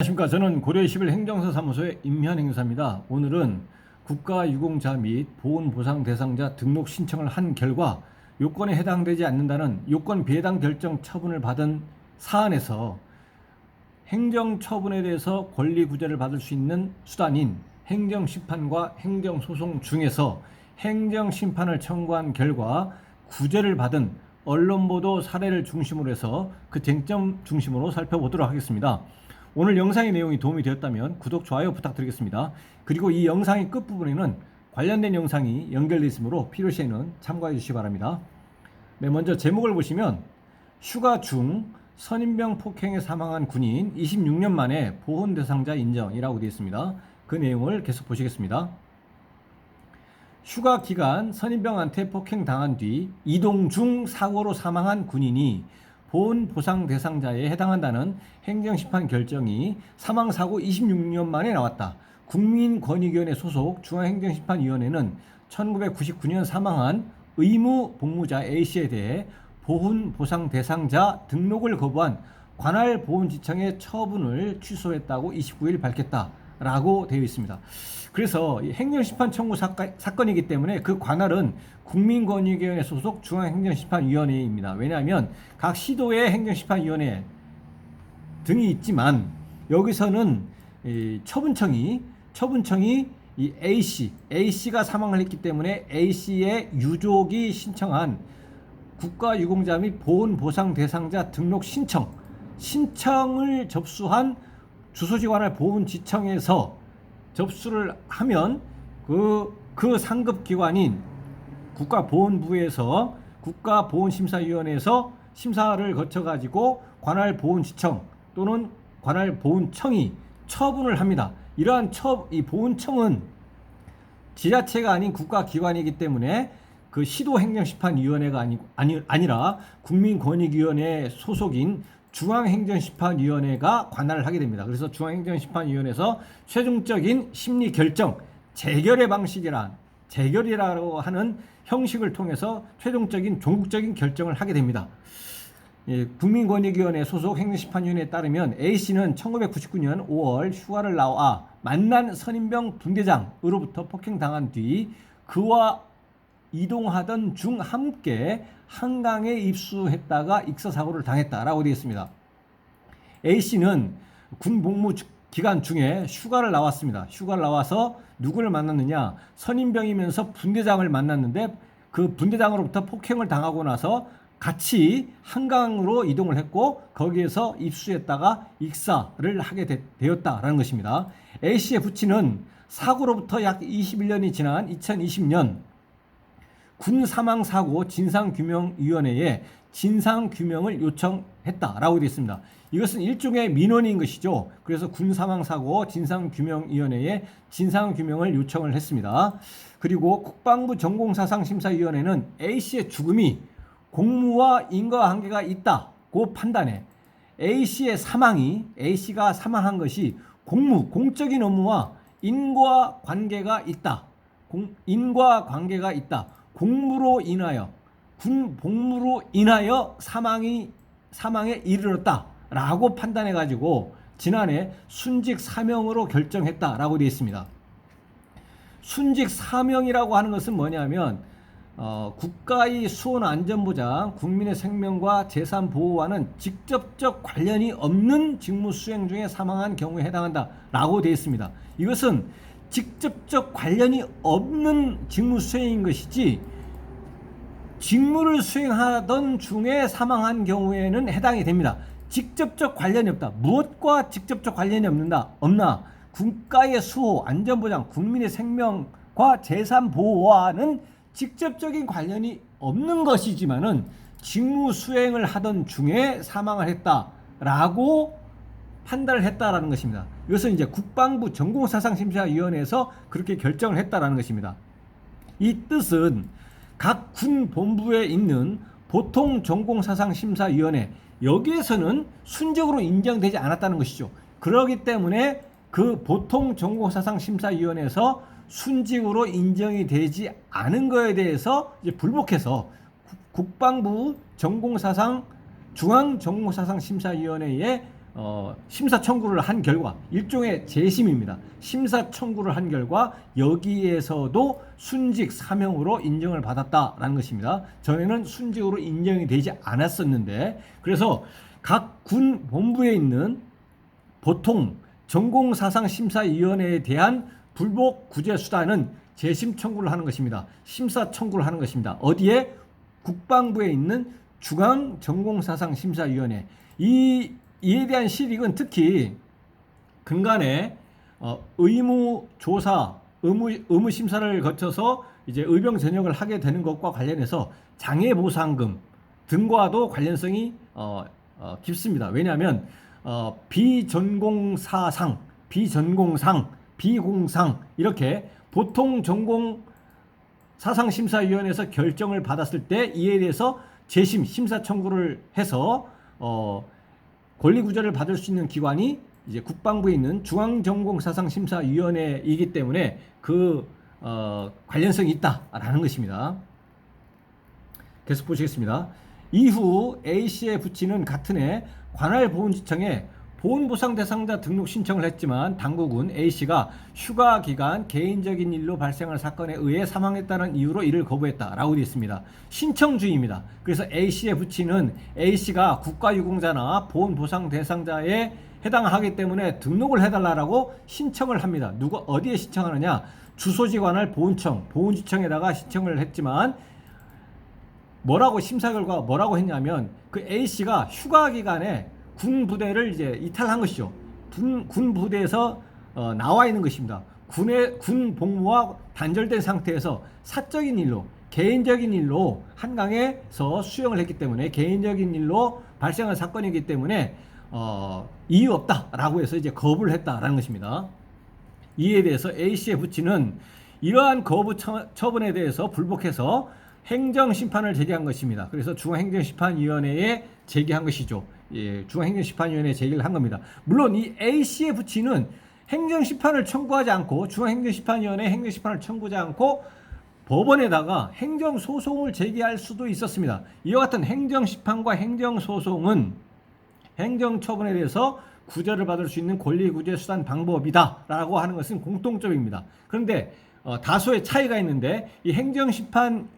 안녕하십니까. 저는 고려 11 행정사 사무소의 임현 행사입니다. 오늘은 국가유공자 및 보훈보상 대상자 등록 신청을 한 결과 요건에 해당되지 않는다는 요건 배당 결정 처분을 받은 사안에서 행정 처분에 대해서 권리 구제를 받을 수 있는 수단인 행정심판과 행정소송 중에서 행정심판을 청구한 결과 구제를 받은 언론 보도 사례를 중심으로 해서 그 쟁점 중심으로 살펴보도록 하겠습니다. 오늘 영상의 내용이 도움이 되었다면 구독, 좋아요 부탁드리겠습니다. 그리고 이 영상의 끝부분에는 관련된 영상이 연결되어 있으므로 필요시에는 참고해 주시기 바랍니다. 네, 먼저 제목을 보시면 휴가 중 선임병 폭행에 사망한 군인 26년 만에 보훈 대상자 인정이라고 되어 있습니다. 그 내용을 계속 보시겠습니다. 휴가 기간 선임병한테 폭행 당한 뒤 이동 중 사고로 사망한 군인이 보훈 보상 대상자에 해당한다는 행정심판 결정이 사망 사고 26년 만에 나왔다. 국민권익위원회 소속 중앙행정심판위원회는 1999년 사망한 의무 복무자 A씨에 대해 보훈 보상 대상자 등록을 거부한 관할 보훈지청의 처분을 취소했다고 29일 밝혔다 라고 되어 있습니다. 그래서 이 행정심판 청구 사건, 사건이기 때문에 그 관할은 국민권익위원회 소속 중앙행정심판위원회입니다. 왜냐하면 각 시도의 행정심판위원회 등이 있지만 여기서는 이 처분청이 처분청이 이 A 씨, A 씨가 사망을 했기 때문에 A 씨의 유족이 신청한 국가유공자 및 보훈보상 대상자 등록 신청 신청을 접수한 주소지관할 보훈지청에서 접수를 하면 그, 그 상급 기관인 국가보훈부에서 국가보훈심사위원회에서 심사를 거쳐가지고 관할 보훈지청 또는 관할 보훈청이 처분을 합니다. 이러한 처, 이 보훈청은 지자체가 아닌 국가기관이기 때문에 그 시도행정심판위원회가 아니, 아니, 아니라 국민권익위원회 소속인 중앙행정심판위원회가 관할을 하게 됩니다. 그래서 중앙행정심판위원회에서 최종적인 심리 결정, 재결의 방식이란 재결이라고 하는 형식을 통해서 최종적인 종국적인 결정을 하게 됩니다. 예, 국민권익위원회 소속 행정심판위원회에 따르면 A씨는 1999년 5월 휴가를 나와 만난 선임병 분대장으로부터 폭행당한 뒤 그와 이동하던 중 함께 한강에 입수했다가 익사사고를 당했다라고 되어 있습니다. A씨는 군 복무 주- 기간 중에 휴가를 나왔습니다. 휴가를 나와서 누구를 만났느냐? 선임병이면서 분대장을 만났는데 그 분대장으로부터 폭행을 당하고 나서 같이 한강으로 이동을 했고 거기에서 입수했다가 익사를 하게 되, 되었다라는 것입니다. A씨의 부친은 사고로부터 약 21년이 지난 2020년 군 사망 사고 진상 규명 위원회에 진상 규명을 요청했다라고 되어 있습니다. 이것은 일종의 민원인 것이죠. 그래서 군 사망 사고 진상 규명 위원회에 진상 규명을 요청을 했습니다. 그리고 국방부 전공사상 심사위원회는 A 씨의 죽음이 공무와 인과관계가 있다고 판단해 A 씨의 사망이 A 씨가 사망한 것이 공무 공적인 업무와 인과 관계가 있다. 공, 인과 관계가 있다. 공무로 인하여 군 복무로 인하여 사망이 사망에 이르렀다라고 판단해 가지고 지난해 순직 사명으로 결정했다라고 되어 있습니다. 순직 사명이라고 하는 것은 뭐냐면 어, 국가의 수원 안전보장, 국민의 생명과 재산 보호와는 직접적 관련이 없는 직무 수행 중에 사망한 경우에 해당한다라고 되어 있습니다. 이것은 직접적 관련이 없는 직무 수행인 것이지 직무를 수행하던 중에 사망한 경우에는 해당이 됩니다. 직접적 관련이 없다. 무엇과 직접적 관련이 없는다. 없나? 국가의 수호, 안전보장, 국민의 생명과 재산 보호와는 직접적인 관련이 없는 것이지만은 직무 수행을 하던 중에 사망을 했다라고 판단을 했다라는 것입니다. 이것은 이제 국방부 전공사상심사위원회에서 그렇게 결정을 했다라는 것입니다. 이 뜻은 각 군 본부에 있는 보통 전공사상심사위원회 여기에서는 순적으로 인정되지 않았다는 것이죠. 그러기 때문에 그 보통 전공사상심사위원회에서 순직으로 인정이 되지 않은 거에 대해서 이제 불복해서 국- 국방부 전공사상 중앙 전공사상심사위원회에 어, 심사 청구를 한 결과 일종의 재심입니다. 심사 청구를 한 결과 여기에서도 순직 사명으로 인정을 받았다라는 것입니다. 전에는 순직으로 인정이 되지 않았었는데 그래서 각 군 본부에 있는 보통 전공사상심사위원회에 대한 불복 구제 수단은 재심 청구를 하는 것입니다. 심사 청구를 하는 것입니다. 어디에 국방부에 있는 중앙 전공사상심사위원회 이 이에 대한 실익은 특히 근간에 어, 의무 조사, 의무 의무 심사를 거쳐서 이제 의병 전역을 하게 되는 것과 관련해서 장애 보상금 등과도 관련성이 어, 어, 깊습니다. 왜냐하면 어, 비전공사상, 비전공상, 비공상 이렇게 보통 전공 사상심사위원회에서 결정을 받았을 때 이에 대해서 재심 심사 청구를 해서 어, 권리 구제를 받을 수 있는 기관이 이제 국방부에 있는 중앙전공사상심사위원회이기 때문에 그 어, 관련성이 있다라는 것입니다. 계속 보시겠습니다. 이후 A씨의 부친은 같은 해 관할 보훈지청에 보훈보상 대상자 등록 신청을 했지만 당국은 A씨가 휴가 기간 개인적인 일로 발생한 사건에 의해 사망했다는 이유로 이를 거부했다라고 되어 있습니다. 신청주의입니다. 그래서 A씨의 부친은 A씨가 국가유공자나 보훈보상 대상자에 해당하기 때문에 등록을 해달라고 신청을 합니다. 누가 어디에 신청하느냐? 주소지 관할 보훈청, 보훈지청에다가 신청을 했지만 뭐라고 심사 결과 뭐라고 했냐면 그 A 씨가 휴가 기간에 군 부대를 이제 이탈한 것이죠. 군, 군 부대에서 어, 나와 있는 것입니다. 군의 군 복무와 단절된 상태에서 사적인 일로 개인적인 일로 한강에서 수영을 했기 때문에 개인적인 일로 발생한 사건이기 때문에 어, 이유 없다라고 해서 이제 거부를 했다라는 것입니다. 이에 대해서 A 씨의 부친은 이러한 거부 처, 처분에 대해서 불복해서 행정심판을 제기한 것입니다. 그래서 중앙행정심판위원회에 제기한 것이죠. 예, 중앙행정심판위원회에 제기를 한 겁니다. 물론 이 A 씨의 부친은 행정심판을 청구하지 않고 중앙행정심판위원회에 행정심판을 청구하지 않고 법원에다가 행정소송을 제기할 수도 있었습니다. 이와 같은 행정심판과 행정소송은 행정처분에 대해서 구제를 받을 수 있는 권리구제 수단 방법이다라고 하는 것은 공통점입니다. 그런데 어, 다소의 차이가 있는데 이 행정심판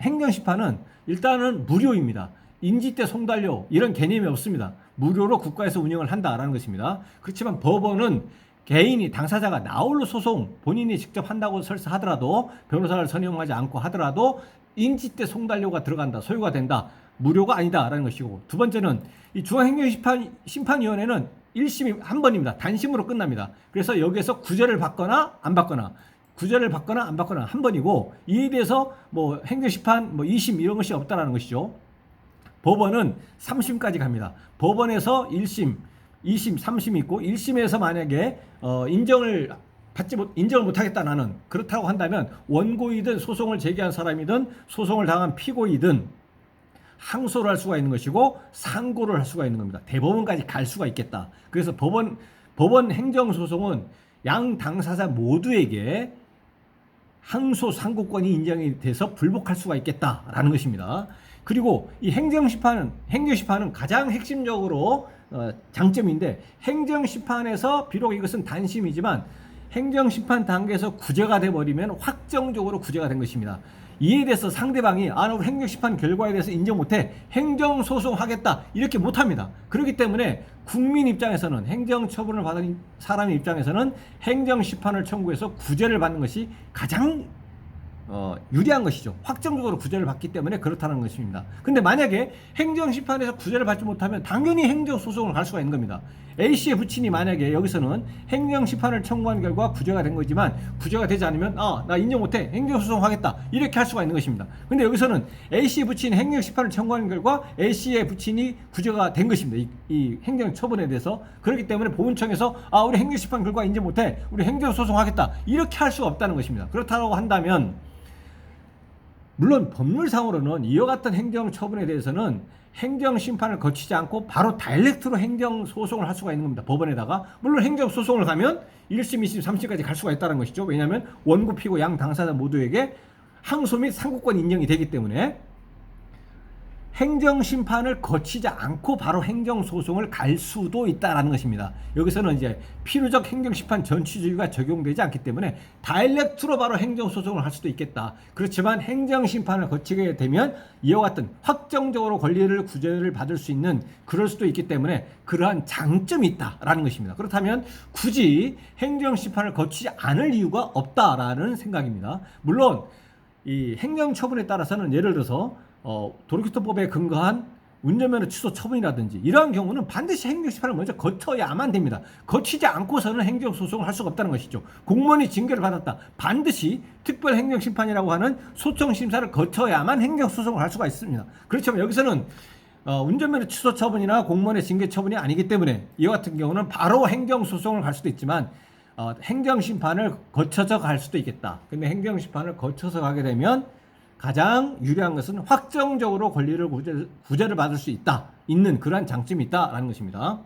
행정심판은 일단은 무료입니다. 인지대 송달료 이런 개념이 없습니다. 무료로 국가에서 운영을 한다라는 것입니다. 그렇지만 법원은 개인이 당사자가 나홀로 소송 본인이 직접 한다고 설사하더라도 변호사를 선임하지 않고 하더라도 인지대 송달료가 들어간다 소요가 된다 무료가 아니다라는 것이고 두 번째는 이 중앙행정심판 심판위원회는 1심이 한 번입니다 단심으로 끝납니다 그래서 여기에서 구제를 받거나 안 받거나 구제를 받거나 안 받거나 한 번이고 이에 대해서 뭐 행정심판 뭐 2심 이런 것이 없다라는 것이죠 법원은 3심까지 갑니다 법원에서 1심 2심, 3심이 있고 1심에서 만약에 어, 인정을 받지 못 인정을 못 하겠다 나는 그렇다고 한다면 원고이든 소송을 제기한 사람이든 소송을 당한 피고이든 항소를 할 수가 있는 것이고 상고를 할 수가 있는 겁니다. 대법원까지 갈 수가 있겠다. 그래서 법원 법원 행정 소송은 양 당사자 모두에게 항소 상고권이 인정이 돼서 불복할 수가 있겠다라는 것입니다. 그리고 이 행정심판은 행정심판은 가장 핵심적으로 어, 장점인데 행정심판에서 비록 이것은 단심이지만 행정심판 단계에서 구제가 돼버리면 확정적으로 구제가 된 것입니다. 이에 대해서 상대방이 아, 나 행정심판 결과에 대해서 인정 못해 행정소송하겠다 이렇게 못합니다. 그렇기 때문에 국민 입장에서는 행정처분을 받은 사람의 입장에서는 행정심판을 청구해서 구제를 받는 것이 가장 어, 유리한 것이죠. 확정적으로 구제를 받기 때문에 그렇다는 것입니다. 근데 만약에 행정심판에서 구제를 받지 못하면 당연히 행정소송을 갈 수가 있는 겁니다. A씨의 부친이 만약에 여기서는 행정심판을 청구한 결과 구제가 된 거지만 구제가 되지 않으면 아, 나 인정 못해. 행정소송 하겠다. 이렇게 할 수가 있는 것입니다. 근데 여기서는 A씨의 부친이 행정심판을 청구한 결과 A씨의 부친이 구제가 된 것입니다. 이, 이 행정처분에 대해서. 그렇기 때문에 보훈청에서 아, 우리 행정심판 결과 인정 못해. 우리 행정소송 하겠다. 이렇게 할 수가 없다는 것입니다. 그렇다고 한다면 물론 법률상으로는 이와 같은 행정 처분에 대해서는 행정 심판을 거치지 않고 바로 다이렉트로 행정 소송을 할 수가 있는 겁니다. 법원에다가 물론 행정 소송을 가면 1심, 2심, 3심까지 갈 수가 있다는 것이죠. 왜냐하면 원고 피고 양 당사자 모두에게 항소 및 상고권 인정이 되기 때문에 행정 심판을 거치지 않고 바로 행정 소송을 갈 수도 있다라는 것입니다. 여기서는 이제 필요적 행정 심판 전치주의가 적용되지 않기 때문에 다일렉트로 바로 행정 소송을 할 수도 있겠다. 그렇지만 행정 심판을 거치게 되면 이와 같은 확정적으로 권리를 구제를 받을 수 있는 그럴 수도 있기 때문에 그러한 장점이 있다라는 것입니다. 그렇다면 굳이 행정 심판을 거치지 않을 이유가 없다라는 생각입니다. 물론 이 행정 처분에 따라서는 예를 들어서 어, 도로교통법에 근거한 운전면허 취소 처분이라든지 이러한 경우는 반드시 행정 심판을 먼저 거쳐야만 됩니다. 거치지 않고서는 행정 소송을 할 수가 없다는 것이죠. 공무원이 징계를 받았다. 반드시 특별 행정 심판이라고 하는 소청 심사를 거쳐야만 행정 소송을 할 수가 있습니다. 그렇지만 여기서는 어, 운전면허 취소 처분이나 공무원의 징계 처분이 아니기 때문에 이와 같은 경우는 바로 행정 소송을 갈 수도 있지만 어, 행정 심판을 거쳐서 갈 수도 있겠다. 근데 행정 심판을 거쳐서 가게 되면 가장 유리한 것은 확정적으로 권리를 구제, 구제 를 받을 수 있다. 있는 그러한 장점이 있다라는 것입니다.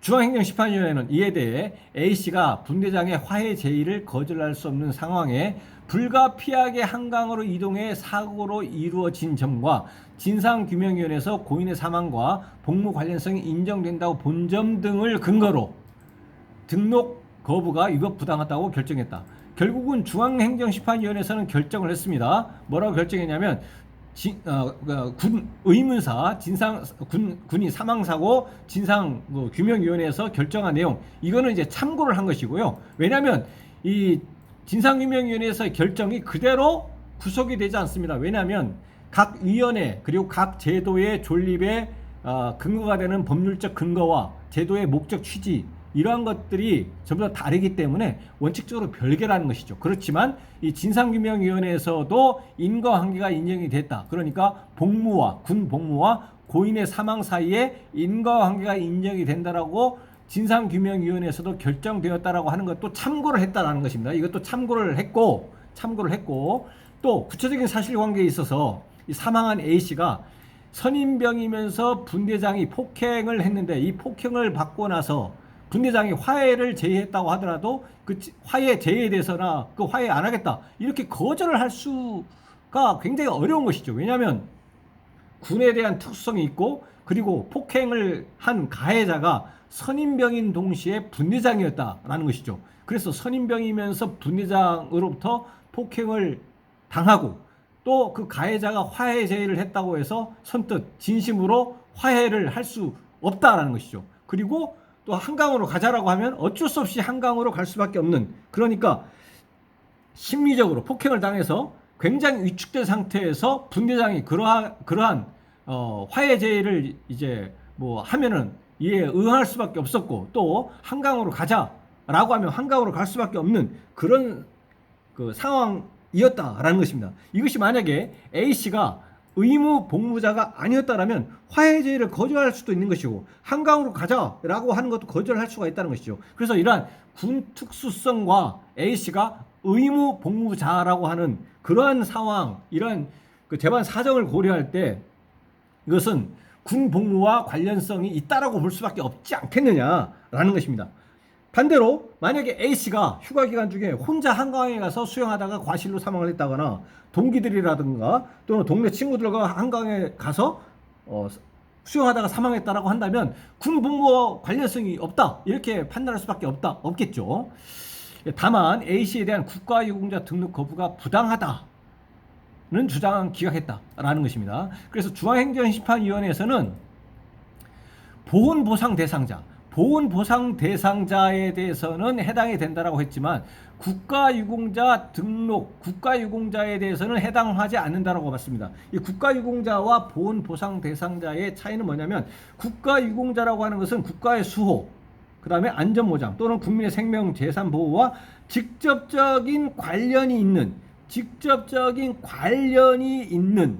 중앙행정심판위원회는 이에 대해 A씨가 분대장의 화해 제의를 거절할 수 없는 상황에 불가피하게 한강으로 이동해 사고로 이루어진 점과 진상규명위원회에서 고인의 사망과 복무 관련성이 인정된다고 본 점 등을 근거로 등록 거부가 위법 부당하다고 결정했다. 결국은 중앙행정심판위원회에서는 결정을 했습니다. 뭐라고 결정했냐면 진, 어, 그, 군 의문사 진상 군 군이 사망 사고 진상 뭐, 규명위원회에서 결정한 내용 이거는 이제 참고를 한 것이고요. 왜냐하면 이 진상규명위원회에서의 결정이 그대로 구속이 되지 않습니다. 왜냐하면 각 위원회 그리고 각 제도의 존립에 어, 근거가 되는 법률적 근거와 제도의 목적 취지 이러한 것들이 전부 다 다르기 때문에 원칙적으로 별개라는 것이죠. 그렇지만 이 진상규명위원회에서도 인과관계가 인정이 됐다. 그러니까 복무와 군 복무와 고인의 사망 사이에 인과관계가 인정이 된다라고 진상규명위원회에서도 결정되었다라고 하는 것도 참고를 했다라는 것입니다. 이것도 참고를 했고 참고를 했고 또 구체적인 사실관계에 있어서 이 사망한 A 씨가 선임병이면서 분대장이 폭행을 했는데 이 폭행을 받고 나서 분대장이 화해를 제의했다고 하더라도 그 화해 제의에 대해서나 그 화해 안 하겠다 이렇게 거절을 할 수가 굉장히 어려운 것이죠. 왜냐하면 군에 대한 특수성이 있고 그리고 폭행을 한 가해자가 선임병인 동시에 분대장이었다라는 것이죠. 그래서 선임병이면서 분대장으로부터 폭행을 당하고 또 그 가해자가 화해 제의를 했다고 해서 선뜻 진심으로 화해를 할 수 없다라는 것이죠. 그리고 또 한강으로 가자라고 하면 어쩔 수 없이 한강으로 갈 수밖에 없는 그러니까 심리적으로 폭행을 당해서 굉장히 위축된 상태에서 분대장이 그러한 그러한 어, 화해 제의를 이제 뭐 하면은 이에 응할 수밖에 없었고 또 한강으로 가자라고 하면 한강으로 갈 수밖에 없는 그런 그 상황이었다라는 것입니다. 이것이 만약에 A 씨가 의무 복무자가 아니었다라면 화해 제의를 거절할 수도 있는 것이고 한강으로 가자라고 하는 것도 거절할 수가 있다는 것이죠. 그래서 이러한 군 특수성과 A 씨가 의무 복무자라고 하는 그러한 상황, 이러한 그 재반 사정을 고려할 때 이것은 군 복무와 관련성이 있다라고 볼 수밖에 없지 않겠느냐라는 것입니다. 반대로 만약에 A 씨가 휴가 기간 중에 혼자 한강에 가서 수영하다가 과실로 사망을 했다거나 동기들이라든가 또는 동네 친구들과 한강에 가서 어, 수영하다가 사망했다라고 한다면 군 복무와 관련성이 없다 이렇게 판단할 수밖에 없다 없겠죠. 다만 A 씨에 대한 국가유공자 등록 거부가 부당하다. 는 주장은 기각했다라는 것입니다. 그래서 중앙행정심판위원회에서는 보훈보상 대상자, 보훈 보상 대상자에 대해서는 해당이 된다라고 했지만 국가유공자 등록, 국가유공자에 대해서는 해당하지 않는다라고 봤습니다. 이 국가유공자와 보훈 보상 대상자의 차이는 뭐냐면 국가유공자라고 하는 것은 국가의 수호, 그 다음에 안전보장 또는 국민의 생명 재산 보호와 직접적인 관련이 있는 직접적인 관련이 있는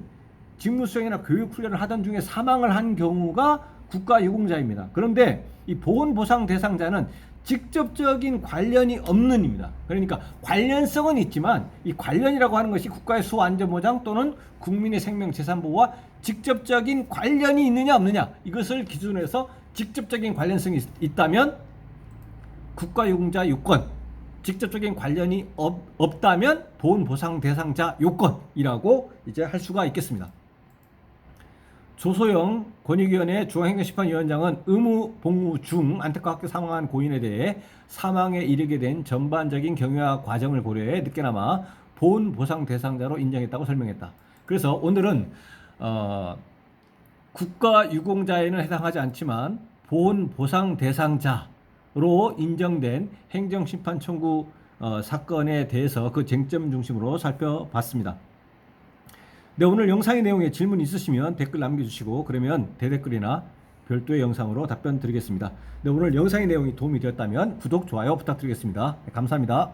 직무 수행이나 교육 훈련을 하던 중에 사망을 한 경우가 국가 유공자입니다. 그런데 이 보훈 보상 대상자는 직접적인 관련이 없는 입니다. 그러니까 관련성은 있지만 이 관련이라고 하는 것이 국가의 수호 안전보장 또는 국민의 생명 재산 보호와 직접적인 관련이 있느냐 없느냐 이것을 기준으로 해서 직접적인 관련성이 있, 다면 국가 유공자 요건 직접적인 관련이 없, 없다면 보훈 보상 대상자 요건이라고 이제 할 수가 있겠습니다. 조소영 권익위원회 중앙행정심판위원장은 의무 복무 중 안타깝게 사망한 고인에 대해 사망에 이르게 된 전반적인 경유화 과정을 고려해 늦게나마 보훈 보상 대상자로 인정했다고 설명했다. 그래서 오늘은 어, 국가 유공자에는 해당하지 않지만 보훈 보상 대상자로 인정된 행정심판 청구 어, 사건에 대해서 그 쟁점 중심으로 살펴봤습니다. 네, 오늘 영상의 내용에 질문 있으시면 댓글 남겨주시고 그러면 대댓글이나 별도의 영상으로 답변 드리겠습니다. 네, 오늘 영상의 내용이 도움이 되었다면 구독, 좋아요 부탁드리겠습니다. 네, 감사합니다.